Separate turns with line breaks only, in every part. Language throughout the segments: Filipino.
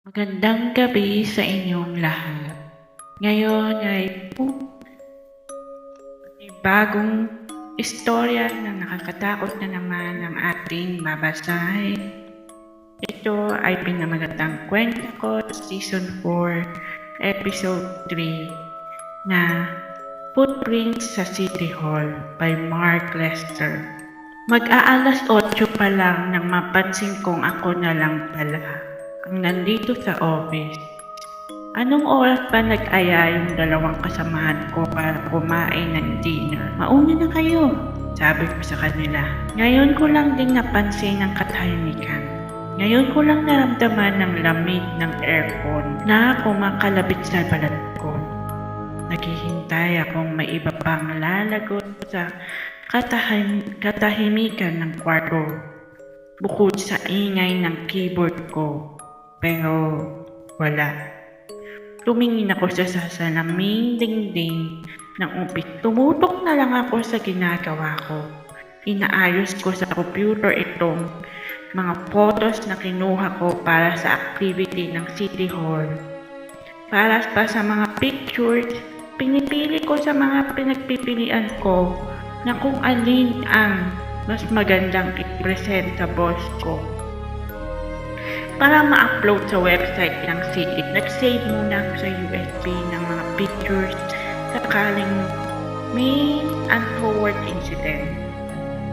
Magandang gabi sa inyong lahat. Ngayon ay po may bagong istorya na nakakatakot na naman ang ating babasahin. Ito ay pinamagatang kwento ko Season 4, Episode 3 na Footprints sa City Hall by Mark Lester. Mag-aalas 8 pa lang nang mapansin kong ako na lang pala ang nandito sa office. Anong oras pa nag-aya yung dalawang kasamahan ko para kumain ng dinner? Mauna na kayo, sabi ko sa kanila. Ngayon ko lang din napansin ang katahimikan. Ngayon ko lang naramdaman ng lamig ng aircon na kumakalabit sa balat ko. Naghihintay akong may iba pang lalagot sa katahim- katahimikan ng kwarto bukod sa ingay ng keyboard ko. Pero wala. Tumingin ako sa sasalaming dingding ng upit. Tumutok na lang ako sa ginagawa ko. Inaayos ko sa computer itong mga photos na kinuha ko para sa activity ng City Hall. Para pa sa mga pictures, pinipili ko sa mga pinagpipilian ko na kung alin ang mas magandang i-present sa boss ko para ma-upload sa website ng city. Nag-save muna sa USB ng mga pictures sakaling may untoward incident.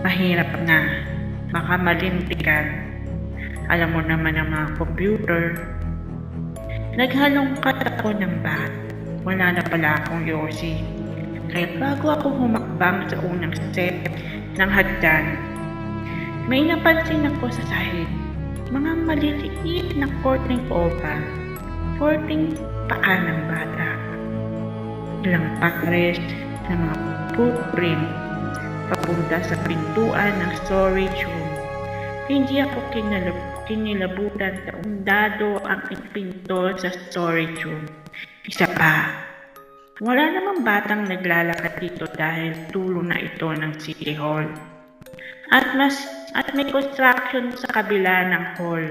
Mahirap na. Baka malintikan. Alam mo naman ang mga computer. Naghalongkat ako ng bat. Wala na pala akong yosi. Kaya bago ako humakbang sa unang step ng hagdan, may napansin ako sa sahig mga maliliit na korting opa, korting paa ng bata. Ilang pares na mga footprint papunta sa pintuan ng storage room. Hindi ako kinalab kinilabutan sa undado ang pinto sa storage room. Isa pa, wala namang batang naglalakad dito dahil tulo na ito ng City Hall. At mas at may construction sa kabila ng hall.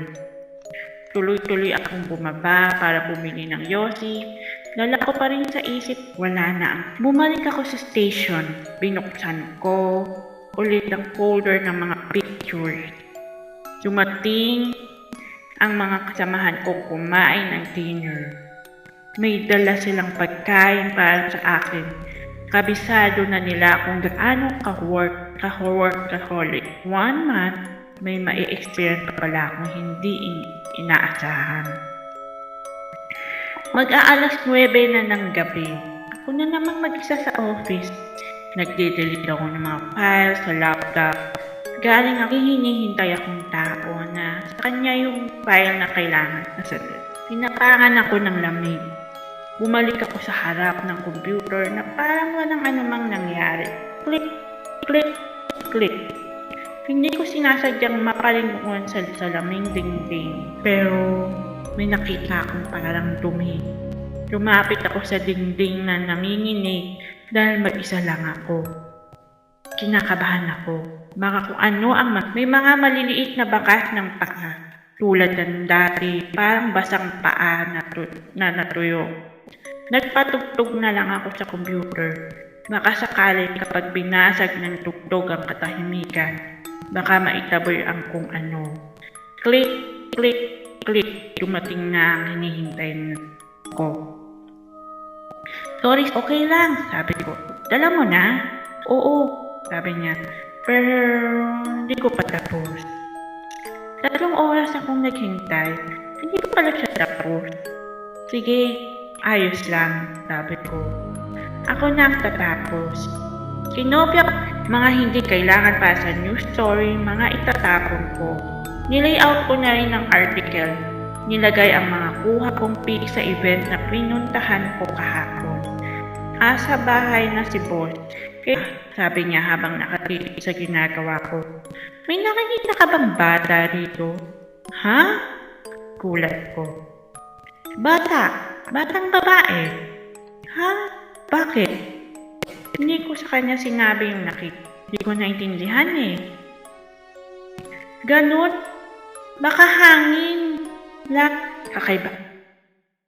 Tuloy-tuloy akong bumaba para bumili ng yosi. Dala ko pa rin sa isip, wala na. Bumalik ako sa station. Binuksan ko ulit ang folder ng mga pictures. Dumating ang mga kasamahan ko kumain ng dinner. May dala silang pagkain para sa akin kabisado na nila kung gaano ka-work, ka-workaholic. One month, may mai-experience pa pala akong hindi in- inaasahan. Mag-aalas 9 na ng gabi. Ako na namang mag-isa sa office. Nagde-delete ako ng mga files sa laptop. Galing ako, hinihintay akong tao na sa kanya yung file na kailangan na sa Pinapangan ako ng lamig. Bumalik ako sa harap ng computer na parang walang anumang nangyari. Click, click, click. Hindi ko sinasadyang mapalinguan sa salaming dingding. Pero may nakita akong parang dumi. Lumapit ako sa dingding na nanginginig dahil mag-isa lang ako. Kinakabahan ako. Baka kung ano ang ma- may mga maliliit na bakas ng paa. Tulad ng dati, parang basang paa na, na natuyo. Nagpatugtog na lang ako sa computer. Baka sakali kapag binasag ng tugtog ang katahimikan, baka maitaboy ang kung ano. Click, click, click. Dumating na ang hinihintay ko. Sorry, okay lang, sabi ko. Dala mo na? Oo, sabi niya. Pero hindi ko pa tapos. Tatlong oras akong naghintay. Hindi pa pala siya tapos. Sige, ayos lang, sabi ko. Ako na ang tatapos. Kinopya ko mga hindi kailangan para sa news story, mga itatapon ko. Nilayout ko na rin ang article. Nilagay ang mga kuha kong pic sa event na pinuntahan ko kahapon. Asa bahay na si boss. Kaya sabi niya habang nakatitig sa ginagawa ko. May nakikita ka bang bata rito? Ha? Kulat ko. Bata? Batang babae? Ha? Bakit? Hindi ko sa kanya sinabi yung nakita. Hindi ko naintindihan eh. Ganon? Baka hangin. La Kakaiba.